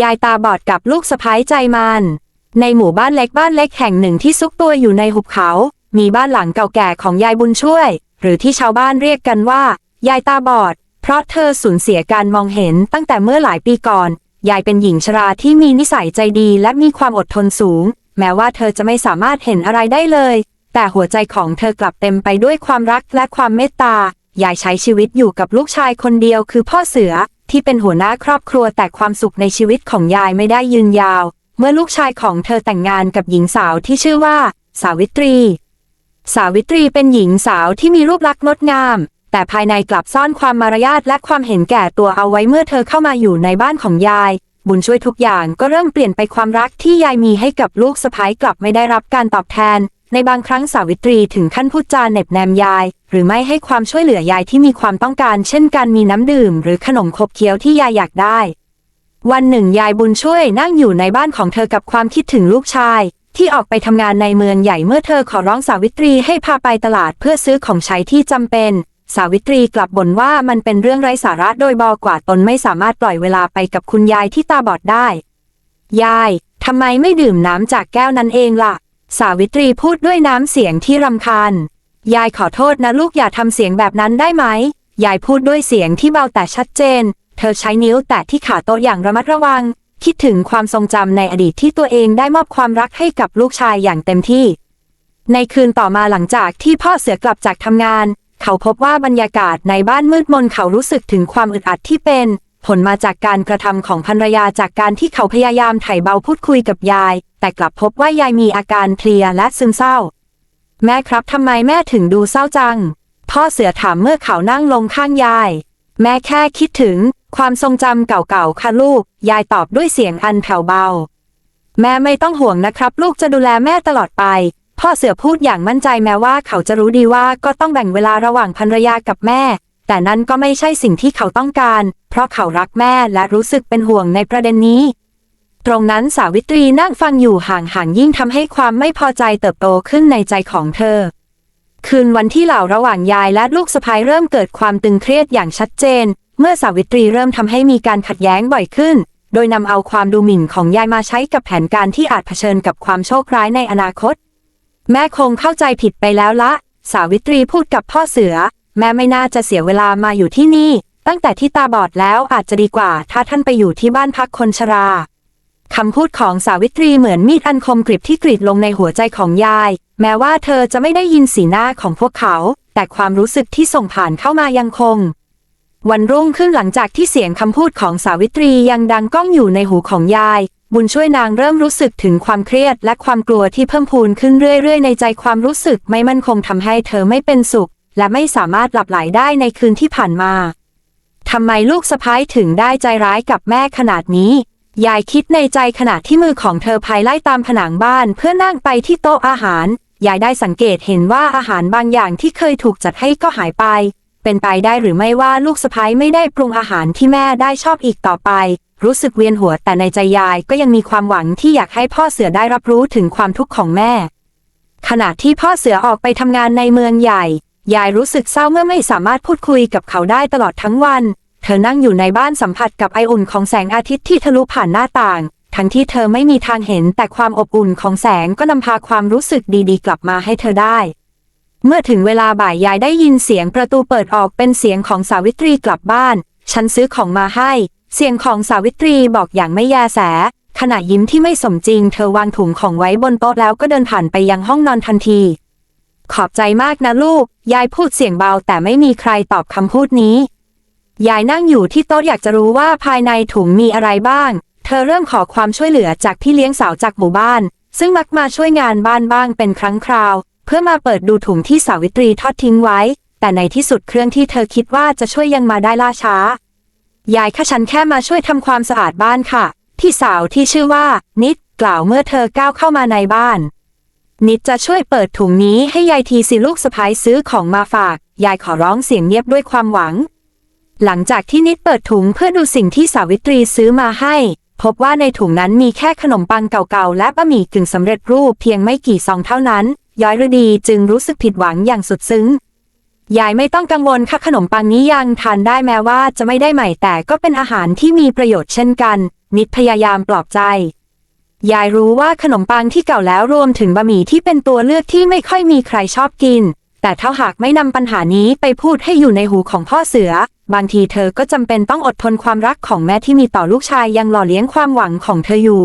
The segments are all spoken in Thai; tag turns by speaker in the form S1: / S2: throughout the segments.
S1: ยายตาบอดกับลูกสะพ้ายใจมัน ในหมู่บ้านเล็กบ้านเล็กแห่งหนึ่งที่ซุกตัวอยู่ในหุบเขา มีบ้านหลังเก่าแก่ของยายบุญช่วย หรือที่ชาวบ้านเรียกกันว่า ยายตาบอด เพราะเธอสูญเสียการมองเห็นตั้งแต่เมื่อหลายปีก่อน ยายเป็นหญิงชราที่มีนิสัยใจดีและมีความอดทนสูง แม้ว่าเธอจะไม่สามารถเห็นอะไรได้เลย แต่หัวใจของเธอกลับเต็มไปด้วยความรักและความเมตตายายใช้ชีวิตอยู่กับลูกชายคนเดียวคือพ่อเสือ ที่เป็นหัวหน้าครอบครัวแต่ความสุขในชีวิตของยายไม่ได้ยืนยาว เมื่อลูกชายของเธอแต่งงานกับหญิงสาวที่ชื่อว่า สาวิตรี สาวิตรีเป็นหญิงสาวที่มีรูปลักษณ์งดงาม แต่ภายในกลับซ่อนความมารยาทและความเห็นแก่ตัวเอาไว้เมื่อเธอเข้ามาอยู่ในบ้านของยาย บุญช่วยทุกอย่างก็เริ่มเปลี่ยนไปความรักที่ยายมีให้กับลูกสะพ้ายกลับไม่ได้รับการตอบแทน ในบางครั้งสาวิตรีถึงขั้นพูดจาเหน็บแนมยาย หรือไม่ให้ความช่วยเหลือยายที่มีความต้องการ เช่นการมีน้ำดื่ม หรือขนมขบเคี้ยวที่ยายอยากได้ วันหนึ่งยายบุญช่วยนั่งอยู่ในบ้านของเธอกับความคิดถึงลูกชาย ที่ออกไปทำงานในเมืองใหญ่เมื่อเธอขอร้องสาวิตรีให้พาไปตลาดเพื่อซื้อของใช้ที่จำเป็น สาวิตรีกลับบ่นว่ามันเป็นเรื่องไร้สาระโดยบอกว่าตนไม่สามารถปล่อยเวลาไปกับคุณยายที่ตาบอดได้ ยายทำไมไม่ดื่มน้ำจากแก้วนั้นเองล่ะ สาวิตรีพูดด้วยน้ำเสียงที่รำคาญ ยายขอโทษนะลูกอย่าทำเสียงแบบนั้นได้ไหม ยายพูดด้วยเสียงที่เบาแต่ชัดเจน เธอใช้นิ้วแตะที่ขาโต๊ะอย่างระมัดระวัง คิดถึงความทรงจำในอดีตที่ตัวเองได้มอบความรักให้กับลูกชายอย่างเต็มที่ ในคืนต่อมาหลังจากที่พ่อเสือกลับจากทำงาน เขาพบว่าบรรยากาศในบ้านมืดมนเขารู้สึกถึงความอึดอัดที่เป็น ผลมาจากการกระทำของภรรยาจากการที่เขาพยายามไถ่เบาพูดคุยกับยาย แต่กลับพบว่ายายมีอาการเพลียและซึมเศร้า แม่ครับทำไมแม่ถึงดูเศร้าจัง พ่อเสือถามเมื่อเขานั่งลงข้างยาย แม่แค่คิดถึง ความทรงจำเก่าๆค่ะลูก ยายตอบด้วยเสียงอันแผ่วเบา แม่ไม่ต้องห่วงนะครับ ลูกจะดูแลแม่ตลอดไป พ่อเสือพูดอย่างมั่นใจแม้ว่าเขาจะรู้ดีว่าก็ต้องแบ่งเวลาระหว่างภรรยากับแม่ แต่นั่นก็ไม่ใช่สิ่งที่เขาต้องการ เพราะเขารักแม่และรู้สึกเป็นห่วงในประเด็นนี้ ตรงนั้นสาวิตรีนั่งฟังอยู่ห่างๆยิ่งทำให้ความไม่พอใจเติบโตขึ้นในใจของเธอ คืนวันที่เหล่าระหว่างยายและลูกสะพ้ายเริ่มเกิดความตึงเครียดอย่างชัดเจน เมื่อสาวิตรีเริ่มทำให้มีการขัดแย้งบ่อยขึ้น โดยนำเอาความดูหมิ่นของยายมาใช้กับแผนการที่อาจเผชิญกับความโชคร้ายในอนาคต แม่คงเข้าใจผิดไปแล้วละ สาวิตรีพูดกับพ่อเสือ แม่ไม่น่าจะเสียเวลามาอยู่ที่นี่ ตั้งแต่ที่ตาบอดแล้วอาจจะดีกว่า ถ้าท่านไปอยู่ที่บ้านพักคนชราคำพูดของสาวิตรีเหมือนมีดอันคมกริบที่กรีดลงในหัวใจของยาย แม้ว่าเธอจะไม่ได้ยินสีหน้าของพวกเขา แต่ความรู้สึกที่ส่งผ่านเข้ามายังคง วันรุ่งขึ้นหลังจากที่เสียงคำพูดของสาวิตรียังดังก้องอยู่ในหูของยาย บุญช่วยนางเริ่มรู้สึกถึงความเครียดและความกลัวที่เพิ่มพูนขึ้นเรื่อยๆ ในใจความรู้สึกไม่มั่นคงทำให้เธอไม่เป็นสุข และไม่สามารถหลับไหลได้ในคืนที่ผ่านมาทำไมลูกสะพ้ายถึงได้ใจร้ายกับแม่ขนาดนี้ ยายคิดในใจขณะที่มือของเธอพายไล่ตามผนังบ้านเพื่อนั่งไปที่โต๊ะอาหาร ยายได้สังเกตเห็นว่าอาหารบางอย่างที่เคยถูกจัดให้ก็หายไป เป็นไปได้หรือไม่ว่าลูกสะพ้ายไม่ได้ปรุงอาหารที่แม่ได้ชอบอีกต่อไป รู้สึกเวียนหัวแต่ในใจยายก็ยังมีความหวังที่อยากให้พ่อเสือได้รับรู้ถึงความทุกข์ของแม่ ขณะที่พ่อเสือออกไปทำงานในเมืองใหญ่ ยายรู้สึกเศร้าเมื่อไม่สามารถพูดคุยกับเขาได้ตลอดทั้งวัน เธอนั่งอยู่ในบ้านสัมผัสกับไออุ่นของแสงอาทิตย์ที่ทะลุผ่านหน้าต่าง ทั้งที่เธอไม่มีทางเห็นแต่ความอบอุ่นของแสงก็นำพาความรู้สึกดีๆ กลับมาให้เธอได้ เมื่อถึงเวลาบ่ายยายได้ยินเสียงประตูเปิดออกเป็นเสียงของสาวิตรีกลับบ้าน ฉันซื้อของมาให้ เสียงของสาวิตรีบอกอย่างไม่แยแสขณะยิ้มที่ไม่สมจริง เธอวางถุงของไว้บนโต๊ะแล้วก็เดินผ่านไปยังห้องนอนทันที ขอบใจมากนะลูก ยายพูดเสียงเบาแต่ไม่มีใครตอบคำพูดนี้ ยายนั่งอยู่ที่โต๊ะอยากจะรู้ว่าภายในถุงมีอะไรบ้าง เธอเริ่มขอความช่วยเหลือจากพี่เลี้ยงสาวจากหมู่บ้าน ซึ่งมักมาช่วยงานบ้านบ้างเป็นครั้งคราว เพื่อมาเปิดดูถุงที่สาวิตรีทอดทิ้งไว้ แต่ในที่สุดเครื่องที่เธอคิดว่าจะช่วยยังมาได้ล่าช้า ยายค่ะฉันแค่มาช่วยทำความสะอาดบ้านค่ะ พี่สาวที่ชื่อว่า นิดกล่าวเมื่อเธอก้าวเข้ามาในบ้าน นิดจะช่วยเปิดถุงนี้ให้ยายทีสิลูกสะพ้ายซื้อของมาฝาก ยายขอร้องเสียงเงียบด้วยความหวัง หลังจากที่นิดเปิดถุงเพื่อดูสิ่งที่สาวิตรีซื้อมาให้ พบว่าในถุงนั้นมีแค่ขนมปังเก่าๆและบะหมี่กึ่งสำเร็จรูปเพียงไม่กี่ซองเท่านั้น ย้อยฤดีจึงรู้สึกผิดหวังอย่างสุดซึ้งยายไม่ต้องกังวลค่ะขนมปังนี้ยังทานได้แม้ว่าจะไม่ได้ใหม่แต่ก็เป็นอาหารที่มีประโยชน์เช่นกัน นิดพยายามปลอบใจ ยายรู้ว่าขนมปังที่เก่าแล้วรวมถึงบะหมี่ที่เป็นตัวเลือกที่ไม่ค่อยมีใครชอบกิน แต่ถ้าหากไม่นำปัญหานี้ไปพูดให้อยู่ในหูของพ่อเสือ บางทีเธอก็จำเป็นต้องอดทนความรักของแม่ที่มีต่อลูกชายยังหล่อเลี้ยงความหวังของเธออยู่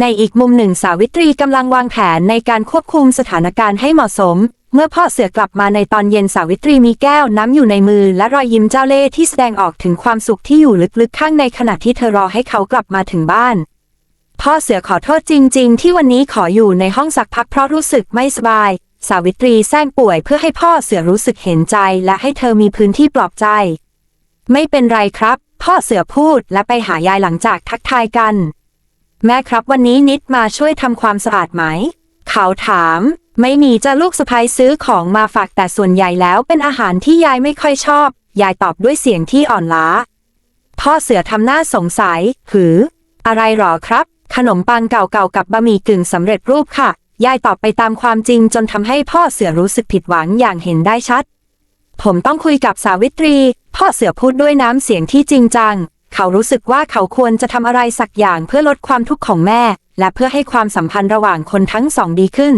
S1: ในอีกมุมหนึ่งสาวิตรีกำลังวางแผนในการควบคุมสถานการณ์ให้เหมาะสม เมื่อพ่อเสือกลับมาในตอนเย็นสาวิตรีมีแก้วน้ำอยู่ในมือ และรอยยิ้มเจ้าเล่ห์ที่แสดงออกถึงความสุขที่อยู่ลึกๆข้างในขณะที่เธอรอให้เขากลับมาถึงบ้าน พ่อเสือขอโทษจริง ๆ ที่วันนี้ขออยู่ในห้องสักพักเพราะรู้สึกไม่สบาย สาวิตรีแซงป่วยเพื่อให้พ่อเสือรู้สึกเห็นใจ และให้เธอมีพื้นที่ปลอบใจ ไม่เป็นไรครับ พ่อเสือพูดและไปหายายหลังจากทักทายกัน แม่ครับวันนี้นิดมาช่วยทำความสะอาดไหม เขาถาม ไม่มีจะลูกสะพ้ยซื้อของมาฝากแต่ส่วนใหญ่แล้วเป็นอาหารที่ยายไม่ค่อยชอบ ยายตอบด้วยเสียงที่อ่อนล้า พ่อเสือทำหน้าสงสัย หือ อะไรหรอครับ ขนมปังเก่าๆกับบะหมี่กึ่งสำเร็จรูปค่ะ ยายตอบไปตามความจริงจนทำให้พ่อเสือรู้สึกผิดหวังอย่างเห็นได้ชัด ผมต้องคุยกับสาวิตรี พ่อเสือพูดด้วยน้ำเสียงที่จริงจัง เขารู้สึกว่าเขาควรจะทำอะไรสักอย่างเพื่อลดความทุกข์ของแม่ และเพื่อให้ความสัมพันธ์ระหว่างคนทั้งสองดีขึ้น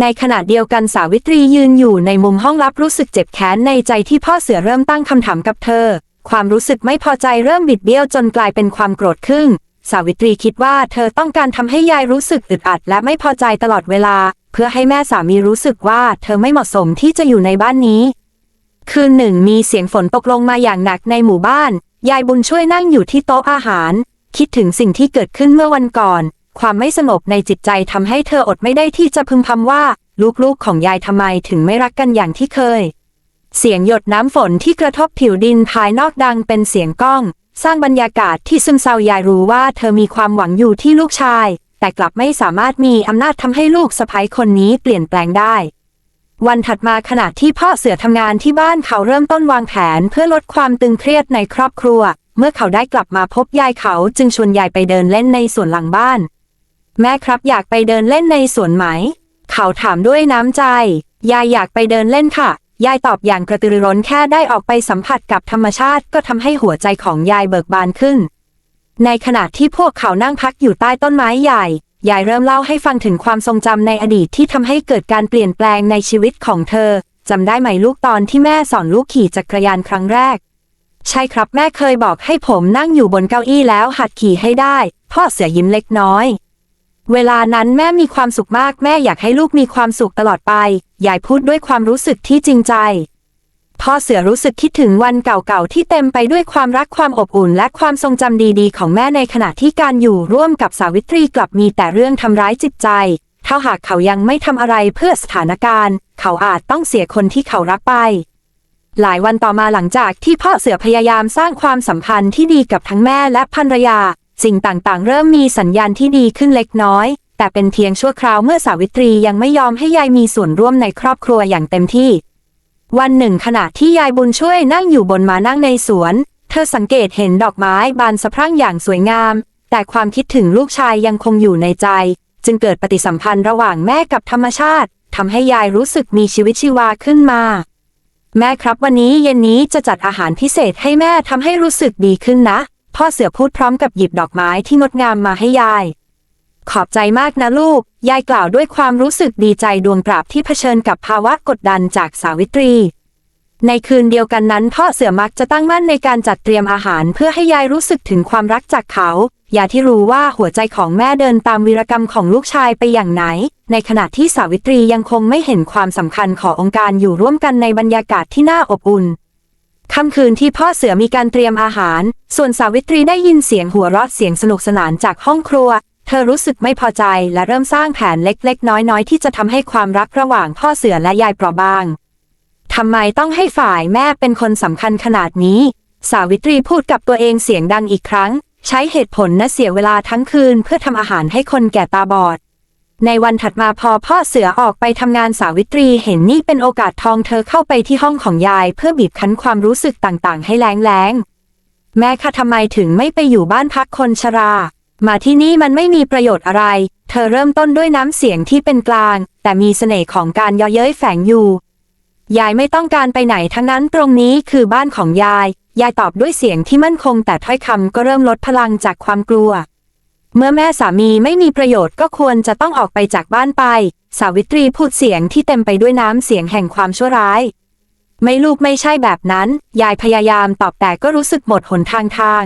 S1: ในขณะเดียวกันสาวิตรียืนอยู่ในมุมห้องลับรู้สึกเจ็บแค้นในใจที่พ่อเสือเริ่มตั้งคำถามกับเธอ ความรู้สึกไม่พอใจเริ่มบิดเบี้ยวจนกลายเป็นความโกรธขึ้น สาวิตรีคิดว่าเธอต้องการทำให้ยายรู้สึกอึดอัดและไม่พอใจตลอดเวลา เพื่อให้แม่สามีรู้สึกว่าเธอไม่เหมาะสมที่จะอยู่ในบ้านนี้ คืนหนึ่งมีเสียงฝนตกลงมาอย่างหนักในหมู่บ้าน ยายบุญช่วยนั่งอยู่ที่โต๊ะอาหาร คิดถึงสิ่งที่เกิดขึ้นเมื่อวันก่อน ความไม่สงบในจิตใจทำให้เธออดไม่ได้ที่จะพึมพำว่าลูกๆของยายทำไมถึงไม่รักกันอย่างที่เคย เสียงหยดน้ำฝนที่กระทบผิวดินภายนอกดังเป็นเสียงก้อง สร้างบรรยากาศที่ซึมเศร้ายายรู้ว่าเธอมีความหวังอยู่ที่ลูกชาย แต่กลับไม่สามารถมีอำนาจทำให้ลูกสะใภ้คนนี้เปลี่ยนแปลงได้ วันถัดมาขณะที่พ่อเสือทำงานที่บ้านเขาเริ่มต้นวางแผนเพื่อลดความตึงเครียดในครอบครัว เมื่อเขาได้กลับมาพบยายเขาจึงชวนยายไปเดินเล่นในสวนหลังบ้าน แม่ครับอยากไปเดินเล่นในสวนไหม เขาถามด้วยน้ำใจ ยายอยากไปเดินเล่นค่ะ ยายตอบอย่างกระตือรือร้นแค่ได้ออกไปสัมผัสกับธรรมชาติก็ทำให้หัวใจของยายเบิกบานขึ้น ในขณะที่พวกเขานั่งพักอยู่ใต้ต้นไม้ใหญ่ ยายเริ่มเล่าให้ฟังถึงความทรงจำในอดีตที่ทำให้เกิดการเปลี่ยนแปลงในชีวิตของเธอจำได้ไหมลูกตอนที่แม่สอนลูกขี่จักรยานครั้งแรก ใช่ครับแม่เคยบอกให้ผมนั่งอยู่บนเก้าอี้แล้วหัดขี่ให้ได้ พ่อเสือยิ้มเล็กน้อย เวลานั้นแม่มีความสุขมากแม่อยากให้ลูกมีความสุขตลอดไป ยายพูดด้วยความรู้สึกที่จริงใจ พ่อเสือรู้สึกคิดถึงวันเก่าๆที่เต็มไปด้วยความรักความอบอุ่น และความทรงจำดีๆ ของแม่ในขณะที่การอยู่ร่วมกับสาวิตรีกลับมีแต่เรื่องทำร้ายจิตใจ ถ้าหากเขายังไม่ทำอะไรเพื่อสถานการณ์ เขาอาจต้องเสียคนที่เขารักไปหลายวันต่อมาหลังจากที่พ่อเสือพยายามสร้างความสัมพันธ์ที่ดีกับทั้งแม่และภรรยา สิ่งต่างๆ เริ่มมีสัญญาณที่ดีขึ้นเล็กน้อย แต่เป็นเพียงชั่วคราวเมื่อสาวิตรียังไม่ยอมให้ยายมีส่วนร่วมในครอบครัวอย่างเต็มที่ วันหนึ่งขณะที่ยายบุญช่วยนั่งอยู่บนมานั่งในสวน เธอสังเกตเห็นดอกไม้บานสะพรั่งอย่างสวยงาม แต่ความคิดถึงลูกชายยังคงอยู่ในใจ จึงเกิดปฏิสัมพันธ์ระหว่างแม่กับธรรมชาติทำให้ยายรู้สึกมีชีวิตชีวาขึ้นมา แม่ครับวันนี้เย็นนี้จะจัดอาหารพิเศษให้แม่ทำให้รู้สึกดีขึ้นนะ พ่อเสือพูดพร้อมกับหยิบดอกไม้ที่งดงามมาให้ยาย ขอบใจมากนะลูก ยายกล่าวด้วยความรู้สึกดีใจดวงกราบที่เผชิญกับภาวะกดดันจากสาวิตรี ในคืนเดียวกันนั้น พ่อเสือมักจะตั้งมั่นในการจัดเตรียมอาหารเพื่อให้ยายรู้สึกถึงความรักจากเขา ยาที่รู้ว่าหัวใจของแม่เดินตามวีรกรรมของลูกชายไปอย่างไหน ในขณะที่สาวิตรียังคงไม่เห็นความสำคัญขององค์การอยู่ร่วมกันในบรรยากาศที่น่าอบอุ่น ค่ำคืนที่พ่อเสือมีการเตรียมอาหาร ส่วนสาวิตรีได้ยินเสียงหัวเราะเสียงสนุกสนานจากห้องครัว เธอรู้สึกไม่พอใจและเริ่มสร้างแผนเล็กๆ น้อยๆ ที่จะทำให้ความรักระหว่างพ่อเสือและยายเปราะบางทำไมต้องให้ฝ่ายแม่เป็นคนสำคัญขนาดนี้ สาวิตรีพูดกับตัวเองเสียงดังอีกครั้ง ใช้เหตุผลนะเสียเวลาทั้งคืนเพื่อทำอาหารให้คนแก่ตาบอด ในวันถัดมาพอพ่อเสือออกไปทำงานสาวิตรีเห็นนี่เป็นโอกาสทองเธอเข้าไปที่ห้องของยาย เพื่อบีบคั้นความรู้สึกต่างๆ ให้แรงแรงๆ แม่ค่ะทำไมถึงไม่ไปอยู่บ้านพักคนชรา มาที่นี่มันไม่มีประโยชน์อะไร เธอเริ่มต้นด้วยน้ำเสียงที่เป็นกลาง แต่มีเสน่ห์ของการย่อเย้ยแฝงอยู่ ยายไม่ต้องการไปไหนทั้งนั้นตรงนี้คือบ้านของยาย ยายตอบด้วยเสียงที่มั่นคงแต่ถ้อยคำก็เริ่มลดพลังจากความกลัว เมื่อแม่สามีไม่มีประโยชน์ก็ควรจะต้องออกไปจากบ้านไป สาวิตรีพูดเสียงที่เต็มไปด้วยน้ำเสียงแห่งความชั่วร้าย ไม่ลูกไม่ใช่แบบนั้น ยายพยายามตอบแต่ก็รู้สึกหมดหนทางทาง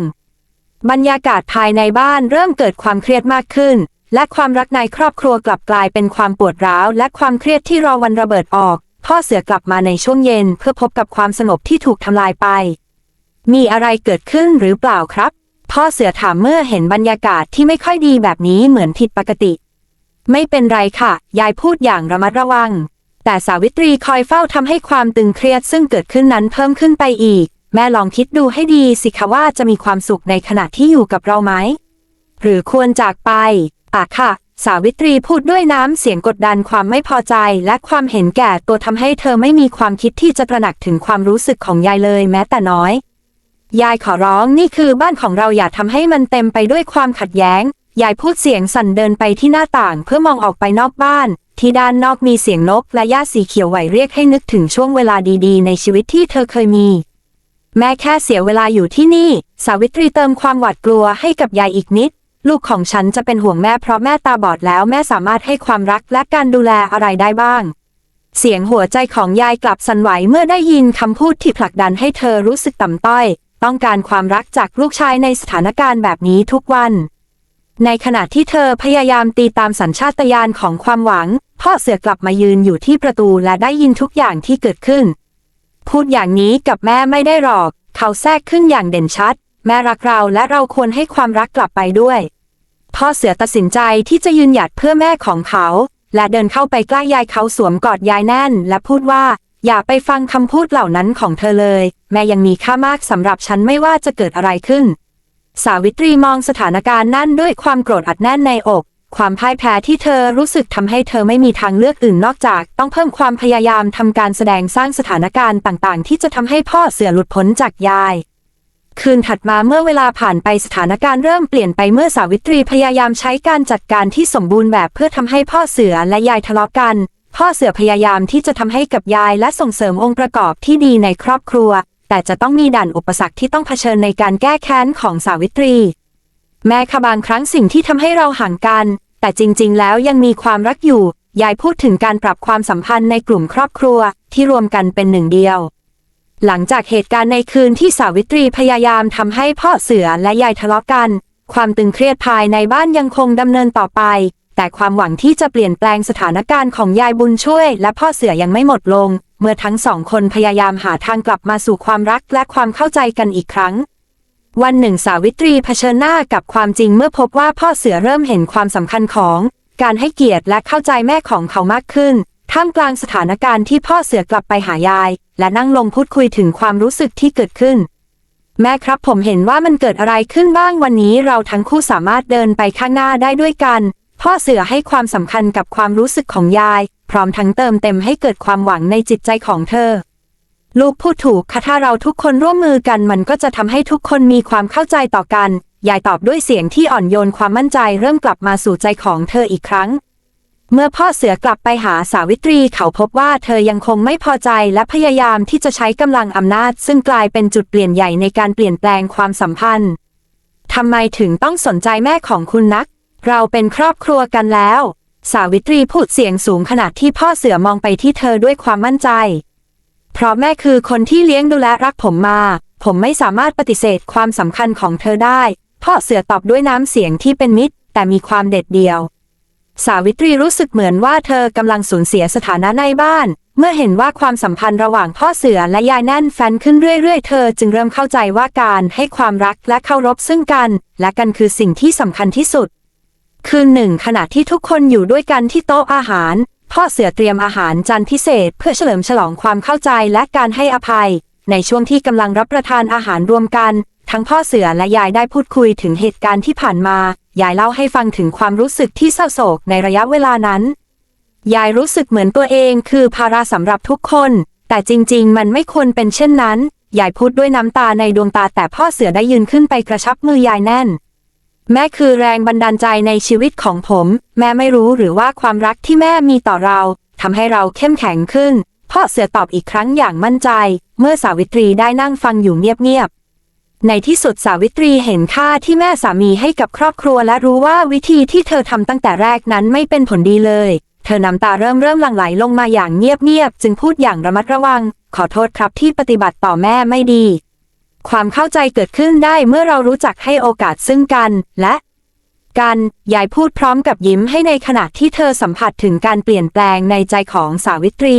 S1: บรรยากาศภายในบ้านเริ่มเกิดความเครียดมากขึ้น และความรักในครอบครัวกลับกลายเป็นความปวดร้าว และความเครียดที่รอวันระเบิดออก พ่อเสือกลับมาในช่วงเย็นเพื่อพบกับความสงบที่ถูกทำลายไป มีอะไรเกิดขึ้นหรือเปล่าครับ พ่อเสือถามเมื่อเห็นบรรยากาศที่ไม่ค่อยดีแบบนี้เหมือนผิดปกติ ไม่เป็นไรค่ะ ยายพูดอย่างระมัดระวัง แต่สาวิตรีคอยเฝ้าทำให้ความตึงเครียดซึ่งเกิดขึ้นนั้นเพิ่มขึ้นไปอีก แม่ลองคิดดูให้ดีสิคะว่าจะมีความสุขในขณะที่อยู่กับเราไหม หรือควรจากไปอะค่ะ สาวิตรีพูดด้วยน้ำเสียงกดดันความไม่พอใจ และความเห็นแก่ตัวทำให้เธอไม่มีความคิดที่จะตระหนักถึงความรู้สึกของยายเลยแม้แต่น้อย ยายขอร้องนี่คือบ้านของเราอย่าทำให้มันเต็มไปด้วยความขัดแย้ง ยายพูดเสียงสั่นเดินไปที่หน้าต่างเพื่อมองออกไปนอกบ้าน ที่ด้านนอกมีเสียงนกและหญ้าสีเขียวไหวเรียกให้นึกถึงช่วงเวลาดีๆ ในชีวิตที่เธอเคยมี แม่แค่เสียเวลาอยู่ที่นี่ สาวิตรีเติมความหวาดกลัวให้กับยายอีกนิด ลูกของฉันจะเป็นห่วงแม่เพราะแม่ตาบอดแล้วแม่สามารถให้ความรักและการดูแลอะไรได้บ้างเสียงหัวใจของยายกลับสั่นไหวเมื่อได้ยินคำพูดที่ผลักดันให้เธอรู้สึกต่ำต้อยต้องการความรักจากลูกชายในสถานการณ์แบบนี้ทุกวัน ในขณะที่เธอพยายามตีตามสัญชาตญาณของความหวัง พ่อเสือกลับมายืนอยู่ที่ประตูและได้ยินทุกอย่างที่เกิดขึ้น พูดอย่างนี้กับแม่ไม่ได้หรอก เขาแทรกขึ้นอย่างเด่นชัด แม่รักเราและเราควรให้ความรักกลับไปด้วย พ่อเสือตัดสินใจที่จะยืนหยัดเพื่อแม่ของเขา และเดินเข้าไปใกล้ยายเขาสวมกอดยายแน่น และพูดว่า อย่าไปฟังคำพูดเหล่านั้นของเธอเลย แม่ยังมีค่ามากสำหรับฉันไม่ว่าจะเกิดอะไรขึ้น สาวิตรีมองสถานการณ์นั่นด้วยความโกรธอัดแน่นในอก ความพ่ายแพ้ที่เธอรู้สึกทำให้เธอไม่มีทางเลือกอื่นนอกจาก ต้องเพิ่มความพยายามทำการแสดงสร้างสถานการณ์ต่างๆ ที่จะทำให้พ่อเสือหลุดพ้นจากยาย คืนถัดมาเมื่อเวลาผ่านไปสถานการณ์เริ่มเปลี่ยนไปเมื่อสาวิตรีพยายามใช้การจัดการที่สมบูรณ์แบบเพื่อทำให้พ่อเสือและยายทะเลาะกัน พ่อเสือพยายามที่จะทำให้กับยายและส่งเสริมองค์ประกอบที่ดีในครอบครัว แต่จะต้องมีด่านอุปสรรคที่ต้องเผชิญในการแก้แค้นของสาวิตรี แม้ค่ะบางครั้งสิ่งที่ทำให้เราห่างกัน แต่จริง ๆ แล้วยังมีความรักอยู่ ยายพูดถึงการปรับความสัมพันธ์ในกลุ่มครอบครัวที่รวมกันเป็นหนึ่งเดียว หลังจากเหตุการณ์ในคืนที่สาวิตรีพยายามทำให้พ่อเสือและยายทะเลาะกัน ความตึงเครียดภายในบ้านยังคงดำเนินต่อไป แต่ความหวังที่จะเปลี่ยนแปลงสถานการณ์ของยายบุญช่วย และพ่อเสือยังไม่หมดลง เมื่อทั้งสองคนพยายามหาทางกลับมาสู่ความรักและความเข้าใจกันอีกครั้ง วันหนึ่งสาวิตรีเผชิญหน้ากับความจริงเมื่อพบว่าพ่อเสือเริ่มเห็นความสำคัญของ การให้เกียรติและเข้าใจแม่ของเขามากขึ้น ท่ามกลางสถานการณ์ที่พ่อเสือกลับไปหายาย และนั่งลงพูดคุยถึงความรู้สึกที่เกิดขึ้นแม่ครับผมเห็นว่ามันเกิดอะไรขึ้นบ้างวันนี้เราทั้งคู่สามารถเดินไปข้างหน้าได้ด้วยกัน พ่อเสือให้ความสำคัญกับความรู้สึกของยาย พร้อมทั้งเติมเต็มให้เกิดความหวังในจิตใจของเธอ ลูกพูดถูกค่ะถ้าเราทุกคนร่วมมือกันมันก็จะทำให้ทุกคนมีความเข้าใจต่อกัน ยายตอบด้วยเสียงที่อ่อนโยนความมั่นใจเริ่มกลับมาสู่ใจของเธออีกครั้ง เมื่อพ่อเสือกลับไปหาสาวิตรีเขาพบว่าเธอยังคงไม่พอใจและพยายามที่จะใช้กำลังอำนาจ ซึ่งกลายเป็นจุดเปลี่ยนใหญ่ในการเปลี่ยนแปลงความสัมพันธ์ทำไมถึงต้องสนใจแม่ของคุณนัก เราเป็นครอบครัวกันแล้ว สาวิตรีพูดเสียงสูงขณะที่พ่อเสือมองไปที่เธอด้วยความมั่นใจ เพราะแม่คือคนที่เลี้ยงดูและรักผมมา ผมไม่สามารถปฏิเสธความสำคัญของเธอได้ พ่อเสือตอบด้วยน้ำเสียงที่เป็นมิตร แต่มีความเด็ดเดี่ยว สาวิตรีรู้สึกเหมือนว่าเธอกำลังสูญเสียสถานะในบ้าน เมื่อเห็นว่าความสัมพันธ์ระหว่างพ่อเสือและยายแน่นแฟนขึ้นเรื่อยๆ เธอจึงเริ่มเข้าใจว่าการให้ความรักและเคารพซึ่งกัน และกันคือสิ่งที่สำคัญที่สุด คืนหนึ่งขณะที่ทุกคนอยู่ด้วยกันที่โต๊ะอาหาร พ่อเสือเตรียมอาหารจานพิเศษ เพื่อเฉลิมฉลองความเข้าใจและการให้อภัย ในช่วงที่กำลังรับประทานอาหารรวมกัน ทั้งพ่อเสือและยายได้พูดคุยถึงเหตุการณ์ที่ผ่านมา ยายเล่าให้ฟังถึงความรู้สึกที่เศร้าโศกในระยะเวลานั้น ยายรู้สึกเหมือนตัวเองคือภาระสำหรับทุกคน แต่จริง ๆ มันไม่ควรเป็นเช่นนั้นยายพูดด้วยน้ำตาในดวงตาแต่พ่อเสือได้ยืนขึ้นไปกระชับมือยายแน่น แม่คือแรงบันดาลใจในชีวิตของผม แม่ไม่รู้หรือว่าความรักที่แม่มีต่อเราทำให้เราเข้มแข็งขึ้น พ่อเสือตอบอีกครั้งอย่างมั่นใจ เมื่อสาวิตรีได้นั่งฟังอยู่เงียบๆ ในที่สุดสาวิตรีเห็นค่าที่แม่สามีให้กับครอบครัวและรู้ว่าวิธีที่เธอทำตั้งแต่แรกนั้นไม่เป็นผลดีเลย เธอน้ำตาเริ่มเริ่มหลั่งไหลลงมาอย่างเงียบๆ จึงพูดอย่างระมัดระวัง ขอโทษครับที่ปฏิบัติต่อแม่ไม่ดี ความเข้าใจเกิดขึ้นได้เมื่อเรารู้จักให้โอกาสซึ่งกัน และกันยายพูดพร้อมกับยิ้มให้ในขณะที่เธอสัมผัสถึงการเปลี่ยนแปลงในใจของสาวิตรี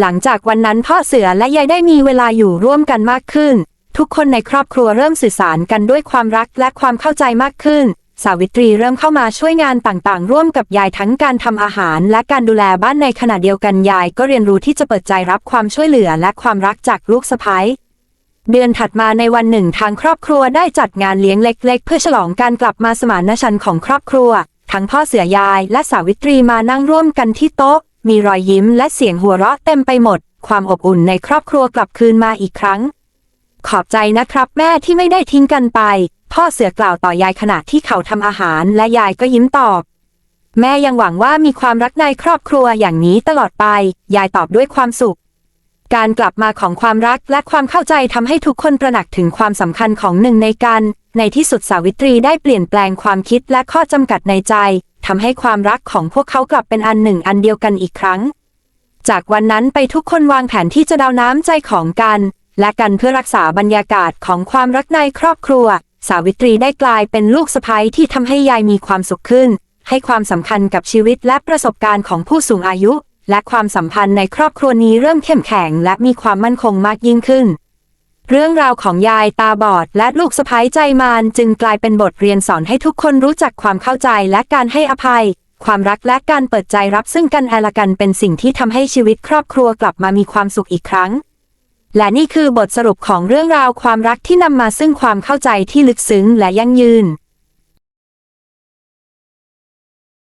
S1: หลังจากวันนั้นพ่อเสือและยายได้มีเวลาอยู่ร่วมกันมากขึ้น ทุกคนในครอบครัวเริ่มสื่อสารกันด้วยความรักและความเข้าใจมากขึ้น สาวิตรีเริ่มเข้ามาช่วยงานต่างๆ ร่วมกับยายทั้งการทำอาหาร และการดูแลบ้านในขณะเดียวกันยายก็เรียนรู้ที่จะเปิดใจรับความช่วยเหลือและความรักจากลูกสะใภ้ เดือนถัดมาในวันหนึ่งทางครอบครัวได้จัดงานเลี้ยงเล็ก ๆ เพื่อฉลองการกลับมาสมานฉันท์ของครอบครัว ทั้งพ่อเสือยายและสาวิตรีมานั่งร่วมกันที่โต๊ะ มีรอยยิ้มและเสียงหัวเราะเต็มไปหมด ความอบอุ่นในครอบครัวกลับคืนมาอีกครั้ง ขอบใจนะครับ แม่ที่ไม่ได้ทิ้งกันไป พ่อเสือกล่าวต่อยายขณะที่เขาทำอาหารและยายก็ยิ้มตอบ แม่ยังหวังว่ามีความรักในครอบครัวอย่างนี้ตลอดไป ยายตอบด้วยความสุข การกลับมาของความรักและความเข้าใจทำให้ทุกคนตระหนักถึงความสำคัญของหนึ่งในกัน ในที่สุดสาวิตรีได้เปลี่ยนแปลงความคิดและข้อจำกัดในใจทำให้ความรักของพวกเขากลับเป็นอันหนึ่งอันเดียวกันอีกครั้ง จากวันนั้นไปทุกคนวางแผนที่จะดาวน้ำใจของกัน และกันเพื่อรักษาบรรยากาศของความรักในครอบครัว สาวิตรีได้กลายเป็นลูกสะใภ้ที่ทำให้ยายมีความสุขขึ้น ให้ความสำคัญกับชีวิตและประสบการณ์ของผู้สูงอายุ และความสัมพันธ์ในครอบครัวนี้เริ่มเข้มแข็งและมีความมั่นคงมากยิ่งขึ้น เรื่องราวของยายตาบอดและลูกสะใภ้ใจมารจึงกลายเป็นบทเรียนสอนให้ทุกคนรู้จักความเข้าใจและการให้อภัย ความรักและการเปิดใจรับซึ่งกันและกันเป็นสิ่งที่ทำให้ชีวิตครอบครัวกลับมามีความสุขอีกครั้ง และนี่คือบทสรุปของเรื่องราวความรักที่นำมาซึ่งความเข้าใจที่ลึกซึ้งและยั่งยืน